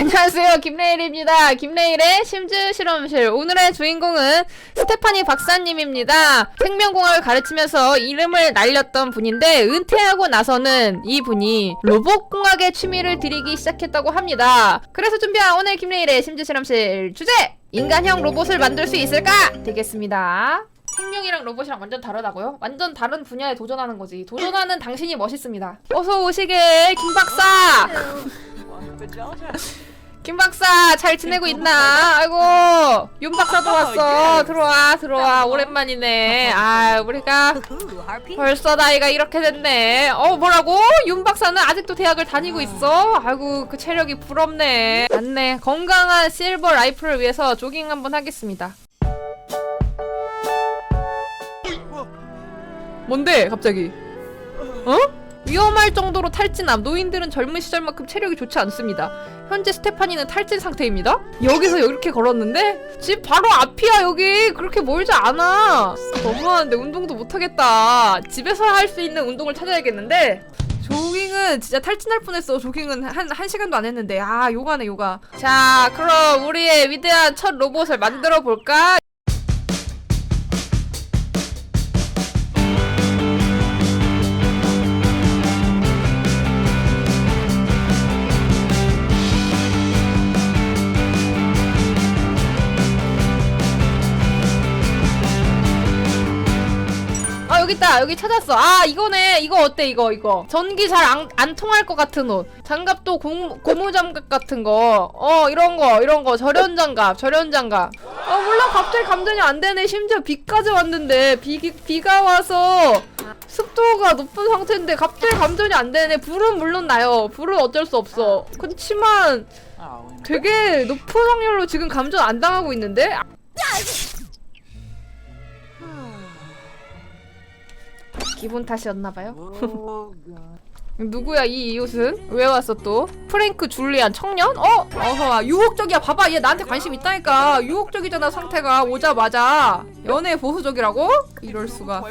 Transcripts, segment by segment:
안녕하세요 김레일입니다 김레일의 심즈 실험실 오늘의 주인공은 스테파니 박사님입니다 생명공학을 가르치면서 이름을 날렸던 분인데 은퇴하고 나서는 이 분이 로봇공학에 취미를 들이기 시작했다고 합니다 그래서 준비한 오늘 김레일의 심즈 실험실 주제 인간형 로봇을 만들 수 있을까 되겠습니다 생명이랑 로봇이랑 완전 다르다고요? 완전 다른 분야에 도전하는 거지. 도전하는 당신이 멋있습니다. 어서 오시게 김 박사. 김 박사 잘 지내고 있나? 아이고 윤 박사도 왔어. 들어와 들어와 오랜만이네. 아 우리가 벌써 나이가 이렇게 됐네. 어 뭐라고? 윤 박사는 아직도 대학을 다니고 있어? 아이고 그 체력이 부럽네. 맞네. 건강한 실버 라이프를 위해서 조깅 한번 하겠습니다. 뭔데 갑자기? 어? 위험할 정도로 탈진함. 노인들은 젊은 시절만큼 체력이 좋지 않습니다. 현재 스테파니는 탈진 상태입니다. 여기서 이렇게 걸었는데 집 바로 앞이야 여기. 그렇게 멀지 않아. 너무하는데 운동도 못하겠다. 집에서 할 수 있는 운동을 찾아야겠는데. 조깅은 진짜 탈진할 뻔했어. 조깅은 한, 한 시간도 안 했는데. 아, 요가네, 요가. 자, 그럼 우리의 위대한 첫 로봇을 만들어 볼까? 있다. 여기 찾았어. 아 이거네. 이거 어때 이거 이거? 전기 잘 안 안 통할 것 같은 옷. 장갑도 고, 고무 장갑 같은 거 어 이런 거 이런 거. 절연 장갑 절연 장갑. 아 몰라 갑자기 감전이 안 되네. 심지어 비까지 왔는데. 비 비가 와서 습도가 높은 상태인데 갑자기 감전이 안 되네. 불은 물론 나요. 불은 어쩔 수 없어. 그렇지만 되게 높은 확률로 지금 감전 안 당하고 있는데 기분 탓이었나봐요 누구야 이 이웃은? 왜 왔어 또? 프랭크 줄리안 청년? 어? 어서와 유혹적이야 봐봐 얘 나한테 관심 있다니까 유혹적이잖아 상태가 오자마자 연애 보수적이라고? 이럴 수가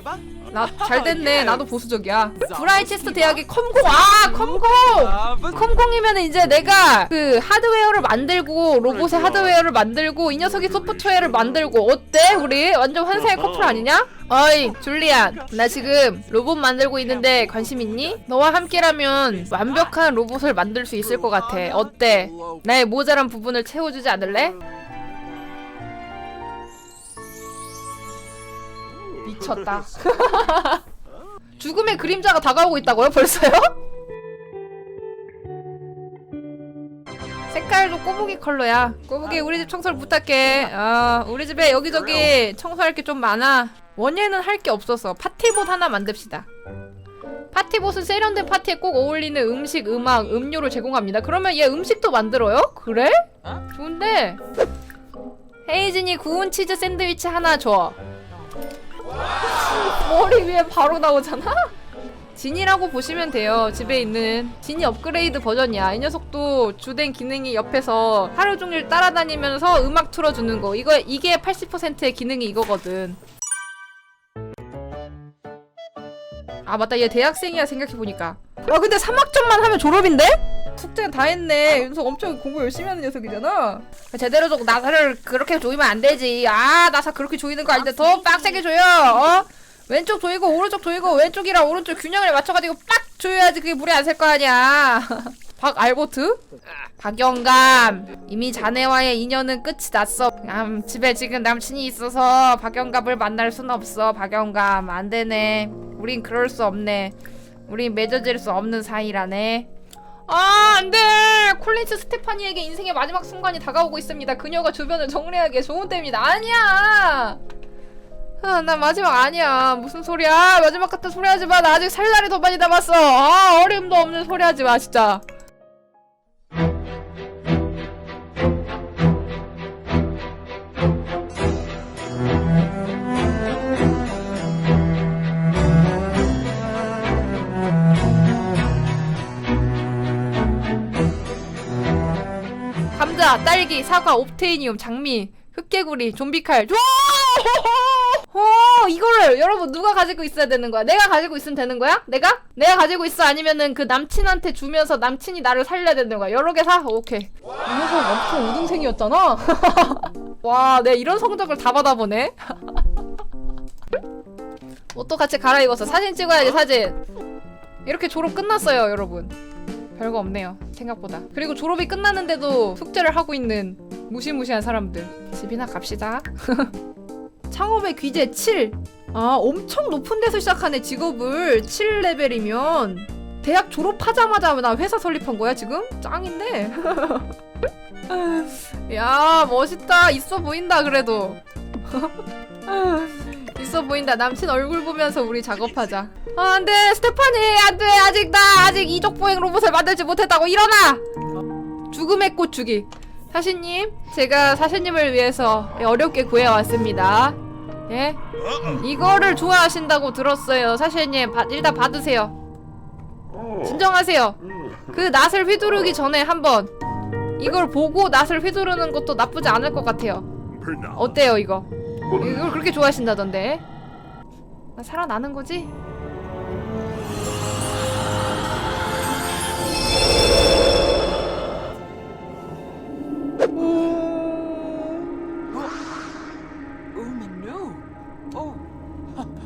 나 잘 됐네. 나도 보수적이야. 브라이체스터 대학의 컴공. 아 컴공! 컴공이면 이제 내가 그 하드웨어를 만들고 로봇의 하드웨어를 만들고 이 녀석이 소프트웨어를 만들고. 어때 우리? 완전 환상의 커플 아니냐? 어이 줄리안. 나 지금 로봇 만들고 있는데 관심 있니? 너와 함께라면 완벽한 로봇을 만들 수 있을 것 같아. 어때? 나의 모자란 부분을 채워주지 않을래? 미쳤다 죽음의 그림자가 다가오고 있다고요 벌써요? 색깔도 꼬부기 컬러야. 꼬부기 우리 집 청소를 부탁해. 어, 우리 집에 여기저기 청소할 게 좀 많아. 원예는 할 게 없어서 파티봇 하나 만듭시다. 파티봇은 세련된 파티에 꼭 어울리는 음식, 음악, 음료를 제공합니다. 그러면 얘 음식도 만들어요? 그래? 좋은데. 헤이진이 구운 치즈 샌드위치 하나 줘. 머리 위에 바로 나오잖아? 진이라고 보시면 돼요. 집에 있는 진이 업그레이드 버전이야. 이 녀석도 주된 기능이 옆에서 하루 종일 따라다니면서 음악 틀어주는 거. 이거 이게 80%의 기능이 이거거든. 아 맞다 얘 대학생이야 생각해보니까 아 근데 3학점만 하면 졸업인데? 숙제는 다 했네. 윤석 엄청 공부 열심히 하는 녀석이잖아. 제대로 좀 나사를 그렇게 조이면 안 되지. 아 나사 그렇게 조이는 거 아닌데 더 빡세게 조여. 어? 왼쪽 조이고 오른쪽 조이고 왼쪽이랑 오른쪽 균형을 맞춰가지고 빡 조여야지 그게 물에 안 셀 거 아니야. 박알보트? 박영감. 이미 자네와의 인연은 끝이 났어. 음, 집에 지금 남친이 있어서 박영감을 만날 순 없어. 박영감 안 되네. 우린 그럴 수 없네. 우린 맺어질 수 없는 사이라네 아 안 돼 콜린스 스테파니에게 인생의 마지막 순간이 다가오고 있습니다 그녀가 주변을 정리하기에 좋은 때입니다 아니야 아, 나 마지막 아니야. 무슨 소리야? 마지막 같은 소리 하지 마. 나 아직 살 날이 더 많이 남았어. 아, 어림도 없는 소리 하지 마, 진짜. 딸기, 사과, 옵테이니움, 장미, 흑개구리, 좀비칼. 오! 어 이거를 여러분 누가 가지고 있어야 되는 거야? 내가 가지고 있으면 되는 거야? 내가? 내가 가지고 있어 아니면은 그 남친한테 주면서 남친이 나를 살려야 되는 거야? 여러 개 사? 오케이. 이 녀석 엄청 우등생이었잖아. 와, 내가 이런 성적을 다 받아보네. 옷도 같이 갈아입었어. 사진 찍어야지 사진. 이렇게 졸업 끝났어요, 여러분. 별거 없네요, 생각보다. 그리고 졸업이 끝났는데도 숙제를 하고 있는 무시무시한 사람들. 집이나 갑시다. 창업의 귀재 7. 아, 엄청 높은 데서 시작하네, 직업을. 7레벨이면. 대학 졸업하자마자 나 회사 설립한 거야, 지금? 짱인데? 야, 멋있다. 있어 보인다, 그래도. 있어 보인다. 남친 얼굴 보면서 우리 작업하자. 아, 안 돼. 스테파니, 안 돼. 아직 나 아직 이족 보행 로봇을 만들지 못했다고. 일어나! 죽음의 꽃 주기. 사신님, 제가 사신님을 위해서 어렵게 구해왔습니다. 예? 이거를 좋아하신다고 들었어요. 사신님, 받- 일단 받으세요. 진정하세요. 그 낫을 휘두르기 전에 한번 이걸 보고 낫을 휘두르는 것도 나쁘지 않을 것 같아요. 어때요, 이거? 이걸 그렇게 좋아하신다던데. 나 살아나는 거지? Umanu.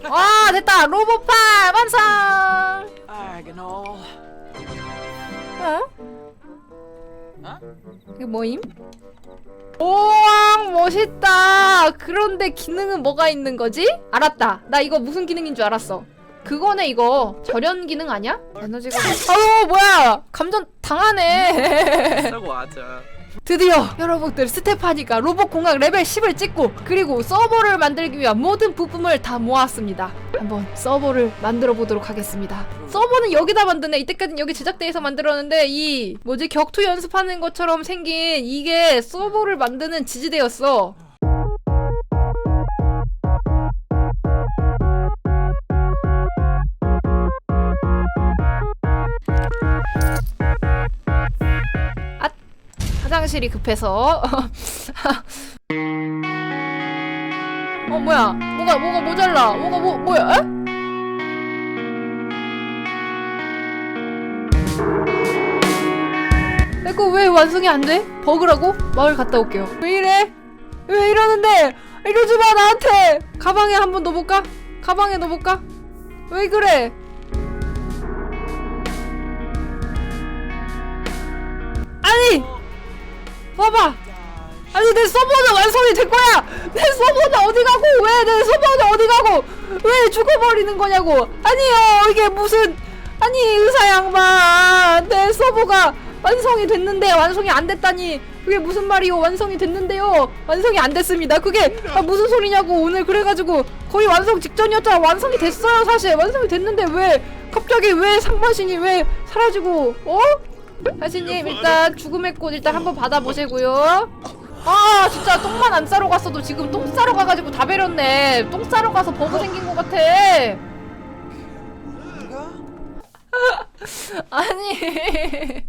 Oh, 와, 됐다. 로봇팔 완성. 어? 이게 뭐임? 오왕 멋있다. 그런데 기능은 뭐가 있는 거지? 알았다. 나 이거 무슨 기능인 줄 알았어. 그거네 이거 절연 기능 아니야? 에너지가 아유 뭐야 감전 당하네. So what? 드디어 여러분들 스테파니가 로봇 공학 레벨 10을 찍고 그리고 서버를 만들기 위한 모든 부품을 다 모았습니다. 한번 서버를 만들어 보도록 하겠습니다. 서버는 여기다 만드네. 이때까지는 여기 제작대에서 만들었는데 이 뭐지 격투 연습하는 것처럼 생긴 이게 서버를 만드는 지지대였어. 화장실이 급해서 어 뭐야 뭐가 뭐가 모자라 뭐가 뭐 뭐야 에? 내거 왜 완성이 안 돼? 버그라고? 마을 갔다 올게요 왜 이래? 왜 이러는데 이러지 마 나한테 가방에 한 번 넣어볼까? 가방에 넣어볼까? 왜 그래? 봐봐. 아니 내 서버는 완성이 될 거야. 내 서버는 어디 가고 왜 내 서버는 어디 가고 왜 죽어버리는 거냐고. 아니요 이게 무슨 아니 의사 양반. 내 서버가 완성이 됐는데 완성이 안 됐다니. 그게 무슨 말이요? 완성이 됐는데요. 완성이 안 됐습니다. 그게 아, 무슨 소리냐고. 오늘 그래가지고 거의 완성 직전이었잖아 완성이 됐어요 사실. 완성이 됐는데 왜 갑자기 왜 상반신이 왜 사라지고 어? 사신님 일단 죽음의 꽃 일단 한번 받아보시고요. 아 진짜 똥만 안 싸러 갔어도 지금 똥 싸러 가가지고 다 베렸네. 똥 싸러 가서 버그 생긴 것 같아. 아니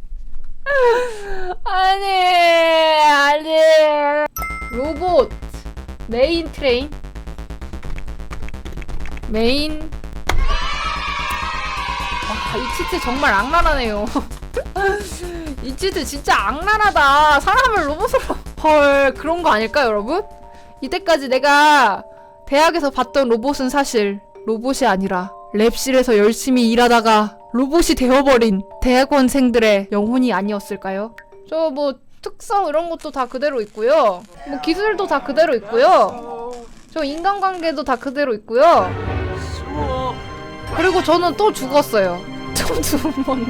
아니 아니 로봇 메인 트레인 메인 와 이 치트 정말 악랄하네요. 이 치트 진짜 악랄하다. 사람을 로봇으로. 헐, 그런 거 아닐까, 여러분? 이때까지 내가 대학에서 봤던 로봇은 사실 로봇이 아니라 랩실에서 열심히 일하다가 로봇이 되어버린 대학원생들의 영혼이 아니었을까요? 저 뭐 특성 이런 것도 다 그대로 있고요. 뭐 기술도 다 그대로 있고요. 저 인간관계도 다 그대로 있고요. 그리고 저는 또 죽었어요. 두 번.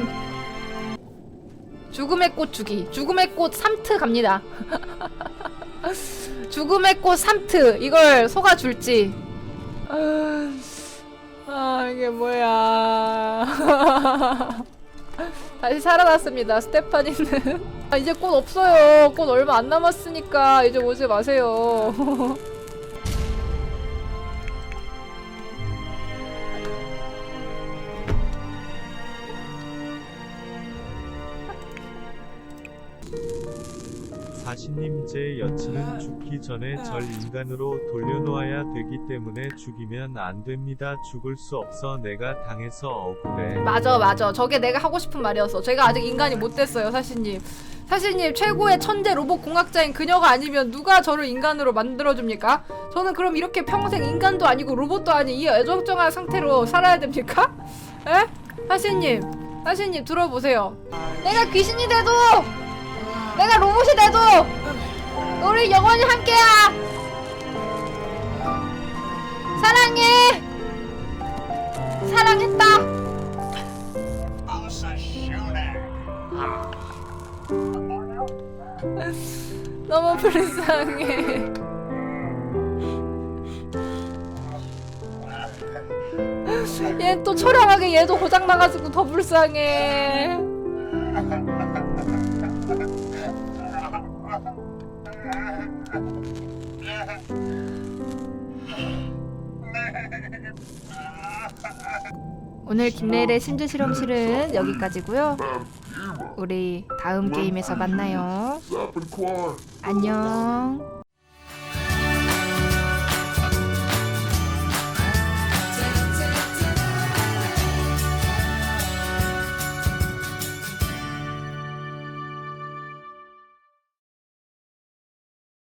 죽음의 꽃 주기. 죽음의 꽃 3트 갑니다. 죽음의 꽃 3트. 이걸 소가 줄지. 아, 아, 이게 뭐야. 다시 살아났습니다. 스테파니는. 아, 이제 꽃 없어요. 꽃 얼마 안 남았으니까 이제 오지 마세요. 다시님 제 여친은 죽기 전에 절 인간으로 돌려놓아야 되기 때문에 죽이면 안 됩니다. 죽을 수 없어 내가 당해서 억울해. 맞아 맞아 저게 내가 하고 싶은 말이었어 제가 아직 인간이 못 됐어요 사신님 사신님 최고의 천재 로봇 공학자인 그녀가 아니면 누가 저를 인간으로 만들어줍니까? 저는 그럼 이렇게 평생 인간도 아니고 로봇도 아닌 이 애정쩡한 상태로 살아야 됩니까? 에? 사신님 사신님 들어보세요 내가 귀신이 돼도 내가 로봇이 돼도 우리 영원히 함께야 사랑해 사랑했다 너무 불쌍해. 얘또 처량하게 얘도 고장 나가지고 더 불쌍해. 오늘 김레일의 심리 실험실은 여기까지고요. 우리 다음 게임에서 만나요. 안녕.